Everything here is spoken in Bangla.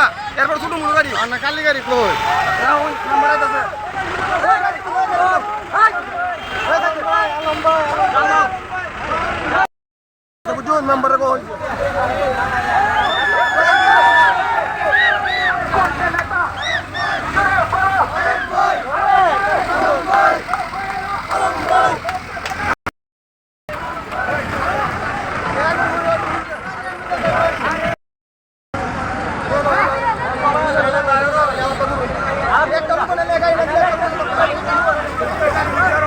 ছোটটা এরপর ছোট মূল গাড়ি। আর না কালি গাড়ি কই? হ্যাঁ, নাম্বার আছে নাম্বার কই? Vamos pegar